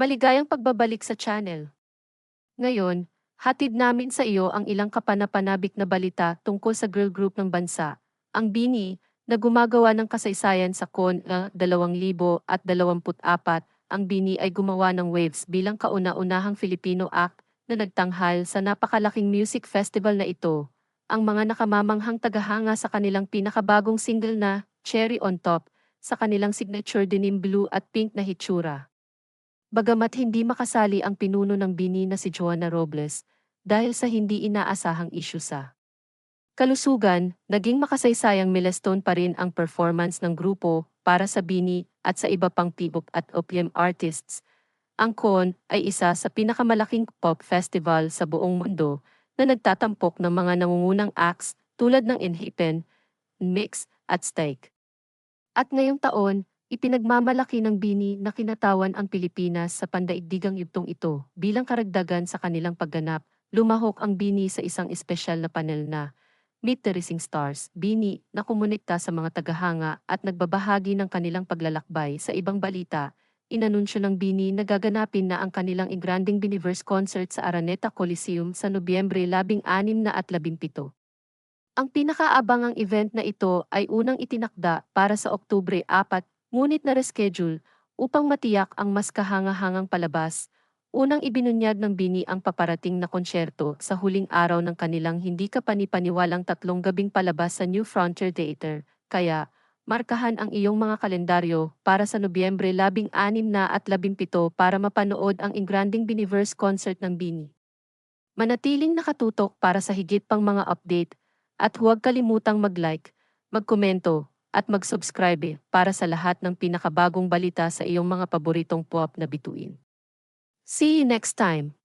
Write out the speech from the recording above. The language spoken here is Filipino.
Maligayang pagbabalik sa channel. Ngayon, hatid namin sa iyo ang ilang kapanapanabik na balita tungkol sa girl group ng bansa, ang BINI, na gumagawa ng kasaysayan sa CON uh, 2024. Ang BINI ay gumawa ng waves bilang kauna-unahang Filipino act na nagtanghal sa napakalaking music festival na ito. Ang mga nakamamanghang tagahanga sa kanilang pinakabagong single na Cherry on Top sa kanilang signature denim blue at pink na hitsura. Bagamat hindi makasali ang pinuno ng bini na si Joanna Robles dahil sa hindi inaasahang isyu sa kalusugan, naging makasaysayang milestone pa rin ang performance ng grupo para sa bini at sa iba pang tibok at OPM artists. Ang CON ay isa sa pinakamalaking pop festival sa buong mundo na nagtatampok ng mga nangungunang acts tulad ng Inhipen, Mix at Steak. At ngayong taon, Ipinagmamalaki ng Bini na kinatawan ang Pilipinas sa pandaigdigang yugtong ito bilang karagdagan sa kanilang pagganap. Lumahok ang Bini sa isang espesyal na panel na Meet the Rising Stars, Bini, na kumunikta sa mga tagahanga at nagbabahagi ng kanilang paglalakbay sa ibang balita. Inanunsyo ng Bini na gaganapin na ang kanilang Igranding Biniverse concert sa Araneta Coliseum sa Nobyembre 16 na at 17. Ang pinakaabangang event na ito ay unang itinakda para sa Oktubre 4 ngunit na-reschedule upang matiyak ang mas kahangahangang palabas. Unang ibinunyag ng Bini ang paparating na konsyerto sa huling araw ng kanilang hindi kapanipaniwalang tatlong gabing palabas sa New Frontier Theater, kaya markahan ang iyong mga kalendaryo para sa Nobyembre 16 na at 17 para mapanood ang Ingranding Biniverse concert ng Bini. Manatiling nakatutok para sa higit pang mga update at huwag kalimutang mag-like, magkomento, at mag-subscribe para sa lahat ng pinakabagong balita sa iyong mga paboritong pop na bituin. See you next time!